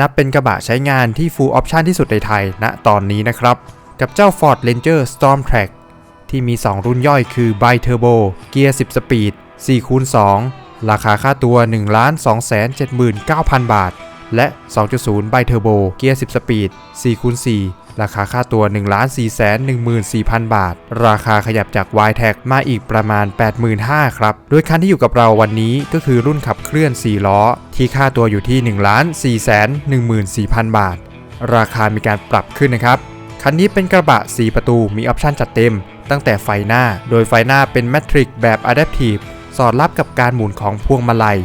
นับเป็นกระบะใช้งานที่ full option ที่สุดในไทยณตอนนี้นะครับ กับเจ้า Ford Ranger Storm Track ที่มี 2 รุ่นย่อยคือ Bi Turbo เกียร์ 10 สปีด4คูณ2ราคาค่าตัว 1 2 7 9 0 0 0 บาท และ 2.0 Bi Turbo เกียร์ 10 สปีด4คูณ4 ราคาค่าตัว 1 4 1 4 0 0 0 บาท ราคาขยับจาก y t a g มาอีกประมาณ 85,000ครับ โดยคันที่อยู่กับเราวันนี้ก็คือรุ่นขับเคลื่อน 4 ล้อ ที่ค่าตัวอยู่ที่ 1 4 1 4 0 0 0 บาท ราคามีการปรับขึ้นนะครับ คันนี้เป็นกระบะ 4 ประตูมีออปชันจัดเต็ม ตั้งแต่ไฟหน้า โดยไฟหน้าเป็น Matrix แบบ Adaptive สอดรับกับการหมุนของพวงมาลัย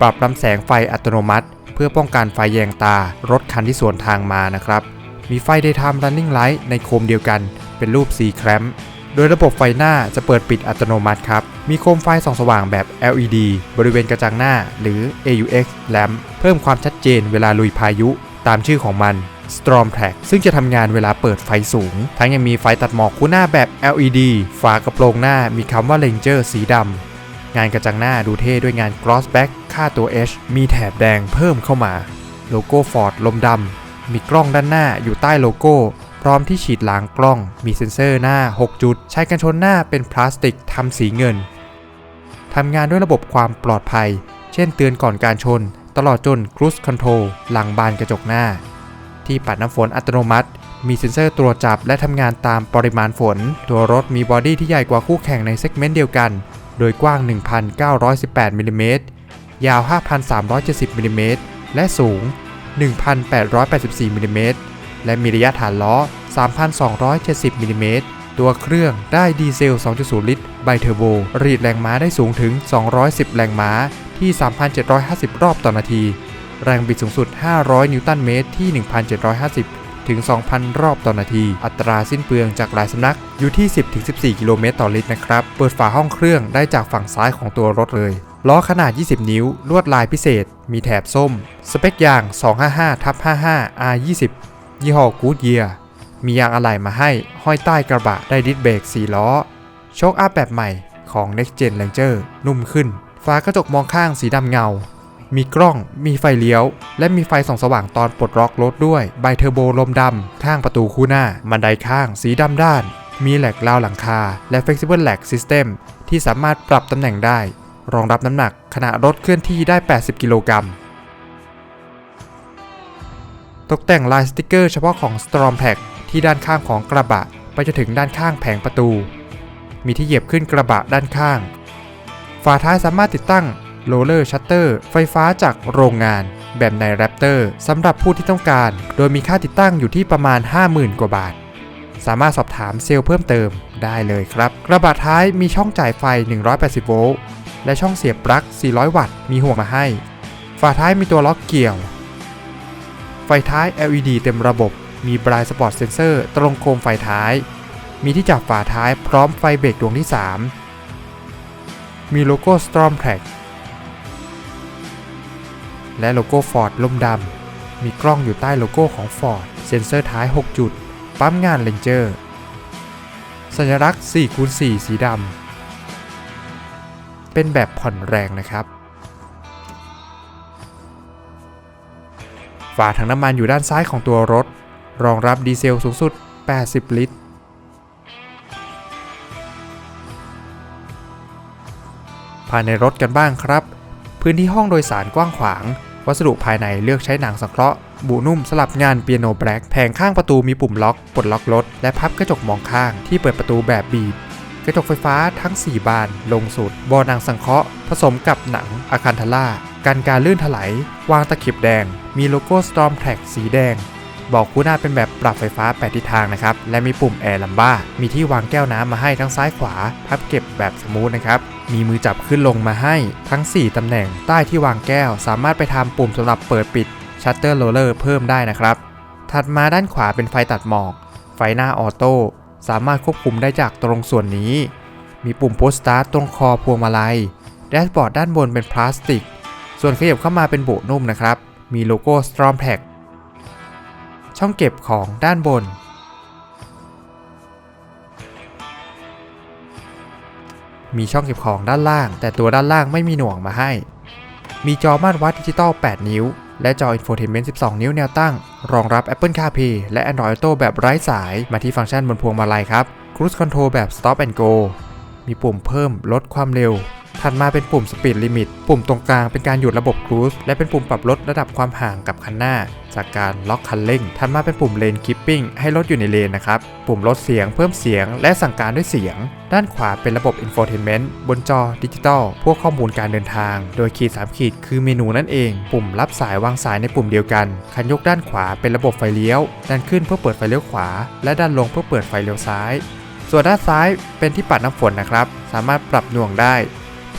ปรับลำแสงไฟอัตโนมัติ เพื่อป้องกันไฟแยงตารถคันที่สวนทางมานะครับ มีไฟ Daytime Running Light ในโคมเดียวกัน เป็นรูป C clamp โดยระบบไฟหน้าจะเปิดปิดอัตโนมัติครับ มีโคมไฟส่องสว่างแบบ LED บริเวณกระจังหน้า หรือ AUX lamp เพิ่มความชัดเจนเวลาลุยพายุตามชื่อของมัน Storm Track ซึ่งจะทำงานเวลาเปิดไฟสูง ทั้งยังมีไฟตัดหมอกคู่หน้าแบบ LED ฝากระโปรงหน้ามีคำว่า Ranger สีดำ งานกระจังหน้าดูเท่ด้วยงาน Gloss Back ค่าตัว H มีแถบแดงเพิ่มเข้ามา โลโก้ Ford ลมดำ มีกล้องด้านหน้าอยู่ใต้โลโก้ พร้อมที่ฉีดล้างกล้อง มีเซ็นเซอร์หน้า 6 จุด ใช้กันชนหน้าเป็นพลาสติกทำสีเงินทำงานด้วยระบบความปลอดภัย เช่นเตือนก่อนการชน ตลอดจน Cruise Control หลังบานกระจกหน้า ที่ปัดน้ำฝนอัตโนมัติ มีเซ็นเซอร์ตรวจจับและทำงานตามปริมาณฝน ตัวรถมีบอดี้ที่ใหญ่กว่าคู่แข่งในเซกเมนต์เดียวกัน โดยกว้าง 1,918มิลลิเมตรยาว 5,370มิลลิเมตรและสูง 1,884มิลลิเมตรและมีระยะฐานล้อ 3,270มิลลิเมตรตัวเครื่องได้ดีเซล 2.0 ลิตร ไบเทอร์โบ รีดแรงม้าได้สูงถึง 210 แรงม้าที่ 3,750 รอบต่อนาที แรงบิดสูงสุด 500 นิวตันเมตรที่ 1,750 ถึง 2,000 รอบต่อนาที อัตราสิ้นเปลืองจากหลายสำนักอยู่ที่ 10-14 กิโลเมตรต่อลิตรนะครับ เปิดฝาห้องเครื่องได้จากฝั่งซ้ายของตัวรถเลย ล้อขนาด 20 นิ้ว ลวดลายพิเศษ มีแถบส้ม สเปคยาง 255ทับ55 R20 ยี่ห้อกูดเยียมียางอะไหล่มาให้ ห้อยใต้กระบะ ได้ดิสเบรก4ล้อ โชคอัพแบบใหม่ของ Next Gen Ranger นุ่มขึ้นฝากระจกมองข้างสีดำเงา มีกล้อง มีไฟเลี้ยว และมีไฟส่องสว่างตอนปลดล็อกรถด้วยไบเทอร์โบลมดำ ข้างประตูคู่หน้าบันไดข้างสีดำด้าน มีแหลกราวหลังคา และ Flexible Lag System ที่สามารถปรับตำแหน่งได้ รองรับน้ำหนักขณะรถเคลื่อนที่ได้ 80 กิโลกรัม ตกแต่งลายสติกเกอร์เฉพาะของ Storm Pack ที่ด้านข้างของกระบะไปจนถึงด้านข้างแผงประตู มีที่เหยียบขึ้นกระบะด้านข้าง ฝาท้ายสามารถติดตั้งโรลเลอร์ชัตเตอร์ไฟฟ้าจากโรงงาน แบบใน Raptor สำหรับผู้ที่ต้องการ โดยมีค่าติดตั้งอยู่ที่ประมาณ 50,000 กว่าบาท สามารถสอบถามเซลล์เพิ่มเติมได้เลยครับ กระบะท้ายมีช่องจ่ายไฟ 180 โวลต์ และช่องเสียบปลั๊ก 400 วัตต์ มีห่วงมาให้ ฝาท้ายมีตัวล็อกเกี่ยว ไฟท้าย LED เต็มระบบ มีบรายสปอร์ตเซนเซอร์ตรงโคมไฟท้าย มีที่จับฝาท้ายพร้อมไฟเบรกดวงที่ 3 มีโลโก้ Storm Track และโลโก้ Ford ล่มดำ มีกล้องอยู่ใต้โลโก้ของ Ford เซนเซอร์ท้าย 6 จุด ปั๊มงาน Ranger สัญลักษณ์4คูณ4สีดำ เป็นแบบผ่อนแรงนะครับ ฝาถังน้ำมันอยู่ด้านซ้ายของตัวรถ รองรับดีเซลสูงสุด 80 ลิตร ภายในรถกันบ้างครับ พื้นที่ห้องโดยสารกว้างขวาง วัสดุภายในเลือกใช้หนังสังเคราะห์ บุนุ่มสลับงานเปียโนแบล็กแผงข้างประตูมีปุ่มล็อก ปลดล็อกรถ และพับกระจกมองข้างที่เปิดประตูแบบบีบ ระจกไฟฟ้าทั้ง 4 บานลงสุดบอหนังสังเคราะห์ ผสมกับหนังอะคันทาร่ากันการลื่นถลายวางตะเข็บแดง มีโลโก้ Storm Track สีแดง บอกคู่หน้าเป็นแบบปรับไฟฟ้า 8 ทิศทางนะครับ และมีปุ่มแอร์ลัมบ้า มีที่วางแก้วน้ำมาให้ทั้งซ้ายขวา พับเก็บแบบสมูทนะครับ มีมือจับขึ้นลงมาให้ทั้ง 4 ตำแหน่ง ใต้ที่วางแก้ว สามารถไปทำปุ่มสำหรับเปิดปิดชัตเตอร์โรลเลอร์เพิ่มได้นะครับ ถัดมาด้านขวาเป็นไฟตัดหมอก ไฟหน้าออโต้ สามารถควบคุมได้จากตรงส่วนนี้ มีปุ่มโพสตาร์ตรงคอพวงมาลัย แดชบอร์ดด้านบนเป็นพลาสติก ส่วนขยับเข้ามาเป็นโบนุ่มนะครับ มีโลโก้ Storm Pack ช่องเก็บของด้านบน มีช่องเก็บของด้านล่าง แต่ตัวด้านล่างไม่มีหน่วงมาให้ มีจอมาตรวัดดิจิตอล 8 นิ้ว และจอ Infotainment 12 นิ้วแนวตั้ง รองรับ Apple CarPlay และ Android Auto แบบไร้สาย มาที่ฟังก์ชันบนพวงมาลัยครับ Cruise Control แบบ Stop and Go มีปุ่มเพิ่มลดความเร็ว ถัดมาเป็นปุ่ม Speed Limit ปุ่มตรงกลางเป็นการหยุดระบบ Cruise และเป็นปุ่มปรับลดระดับความห่างกับคันหน้า จากการล็อกคันเร่ง ถัดมาเป็นปุ่ม Lane Keeping ให้รถอยู่ในเลนนะครับ ปุ่มลดเสียงเพิ่มเสียง และสั่งการด้วยเสียง ด้านขวาเป็นระบบ Infotainment บนจอดิจิตอลพวกข้อมูลการเดินทาง โดยขีด3ขีดคือเมนูนั่นเอง ปุ่มรับสายวางสายในปุ่มเดียวกัน คันยกด้านขวาเป็นระบบไฟเลี้ยว ด้านขึ้นเพื่อเปิดไฟเลี้ยวขวา และด้านลงเพื่อเปิดไฟเลี้ยวซ้าย ส่วนด้านซ้ายเป็นที่ปัดน้ำฝนนะครับ สามารถปรับหน่วงได้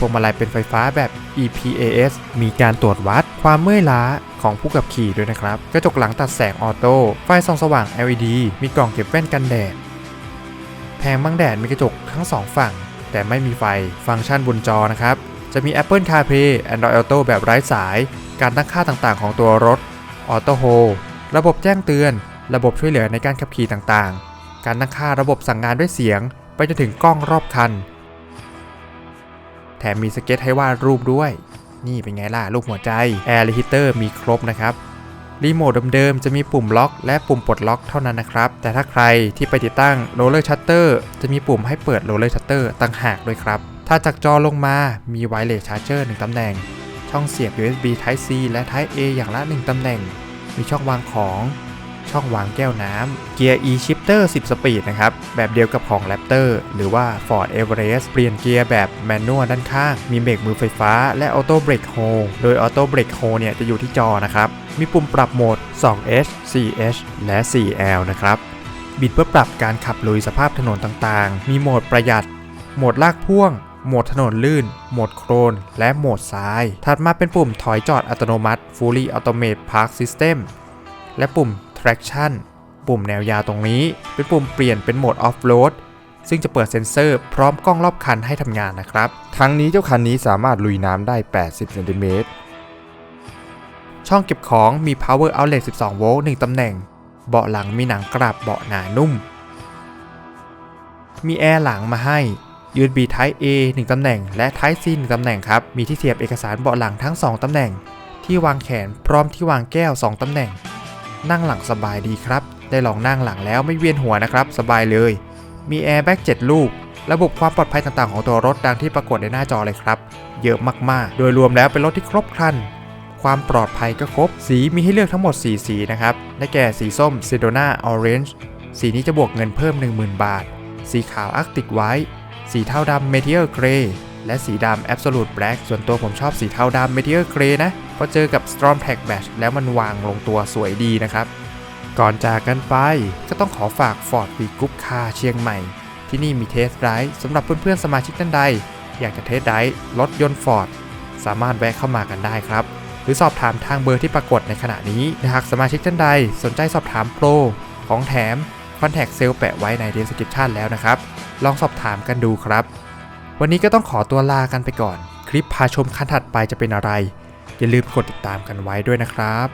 พวงมาลัยเป็นไฟฟ้าแบบ EPAS มีการตรวจวัดความเมื่อยล้าของผู้ขับขี่ด้วยนะครับ กระจกหลังตัดแสงออโต้ ไฟส่องสว่าง LED มีกล่องเก็บแว่นกันแดด แผงบังแดดมีกระจกทั้งสองฝั่ง แต่ไม่มีไฟ ฟังก์ชันบนจอนะครับ จะมี Apple CarPlay Android Auto แบบไร้สาย การตั้งค่าต่างๆ ของตัวรถ Auto Hold ระบบแจ้งเตือน ระบบช่วยเหลือในการขับขี่ต่างๆ การตั้งค่าระบบสั่งงานด้วยเสียง ไปจนถึงกล้องรอบคัน แถมมีสเก็ตให้วาดรูปด้วย นี่เป็นไงล่ะรูปหัวใจ Air r e h e a t e r มีครบนะครับรีโมทเดิมๆจะมีปุ่มล็อกและปุ่มปลดล็อกเท่านั้นนะครับ แต่ถ้าใครที่ไปติดตั้ง Roller Shutter จะมีปุ่มให้เปิด Roller Shutter ต่างหากด้วยครับ ถ้าจากจอลงมามี Wireless Charger 1ตำแหน่ง ช่องเสียบ USB Type C และ Type A อย่างละ 1ตำแหน่ง มีช่องวางของ ช่องวางแก้วน้ำเกียร์ e-shifter 10 สปีดนะครับ แบบเดียวกับของ Raptor หรือว่า Ford Everest เปลี่ยนเกียร์แบบแมนนวลด้านข้าง มีเบรกมือไฟฟ้า และ Auto Brake Hold โดย Auto Brake Hold เนี่ยจะอยู่ที่จอนะครับ มีปุ่มปรับโหมด 2H 4H และ 4L นะครับ บิดเพื่อปรับการขับลุยสภาพถนนต่างๆ มีโหมดประหยัด โหมดลากพ่วงโหมดถนนลื่น โหมดโครน และโหมดทราย ถัดมาเป็นปุ่มถอยจอดอัตโนมัติ Fully Automated Park System และปุ่ม traction ปุ่มแนวยาวตรงนี้ เป็นปุ่มเปลี่ยนเป็นโหมด off road ซึ่งจะเปิดเซ็นเซอร์พร้อมกล้องรอบคันให้ทำงานนะครับ ทั้งนี้เจ้าคันนี้สามารถลุยน้ำได้ 80 เซนติเมตร ช่องเก็บของมี power outlet 12 โวลต์ 1 ตำแหน่ง เบาะหลังมีหนังกระบเบาะหนานุ่ม มีแอร์หลังมาให้ USB Type A 1 ตำแหน่ง และ Type C 1 ตำแหน่งครับ มีที่เสียบเอกสารเบาะหลังทั้ง 2 ตำแหน่ง ที่วางแขนพร้อมที่วางแก้ว 2 ตำแหน่ง นั่งหลังสบายดีครับ ได้ลองนั่งหลังแล้วไม่เวียนหัวนะครับ สบายเลย มีแอร์แบ็ก7ลูก ระบบความปลอดภัยต่างๆของตัวรถดังที่ปรากฏในหน้าจอเลยครับ เยอะมากๆ โดยรวมแล้วเป็นรถที่ครบครัน ความปลอดภัยก็ครบ สีมีให้เลือกทั้งหมด 4 สีนะครับ ได้แก่สีส้ม Sedona Orange สีนี้จะบวกเงินเพิ่ม 10,000 บาท สีขาว Arctic White สีเทาดำ Meteor Grey และสีดำ Absolute Black ส่วนตัวผมชอบสีเทาดำ Meteor Grey นะพราะเจอกับ Storm Tag Badge แล้วมันวางลงตัวสวยดีนะครับ ก่อนจากกันไปก็ต้องขอฝาก Ford v g r o u p Car เชียงใหม่ ที่นี่มีเทสไดร์สำหรับเพื่อนๆสมาชิกท่านใด อยากจะเทสไดร์รถยนต์ Ford สามารถแวะเข้ามากันได้ครับ หรือสอบถามทางเบอร์ที่ปรากฏในขณะนี้หากสมาชิกท่านใด สนใจสอบถามโปรของแถมคอนแทคเซลแปะไว้ใน description แล้วนะครับ ลองสอบถามกันดูครับ วันนี้ก็ต้องขอตัวลากันไปก่อน คลิปพาชมคันถัดไปจะเป็นอะไร อย่าลืมกดติดตามกันไว้ด้วยนะครับ